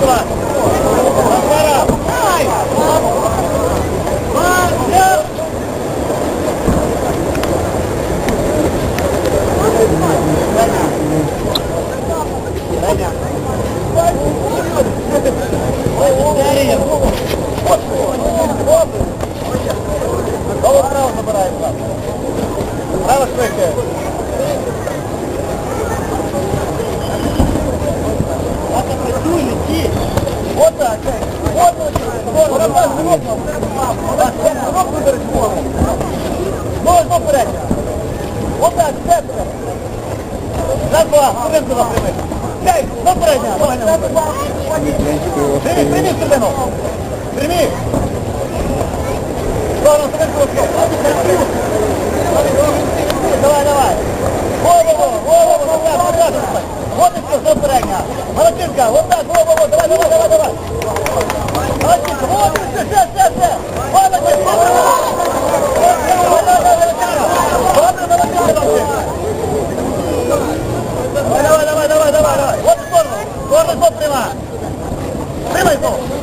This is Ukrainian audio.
два. Апарат. Ай! Поперед. От так, все перед. На два. Один два прийми. П'ять. Попередня. Давай на Прими, прими середину. Середину. Давай, давай. Голову, голову, голову, голову. Вот и все, все передня. Молодчинка, вот так, голову, давай, давай, давай, 够。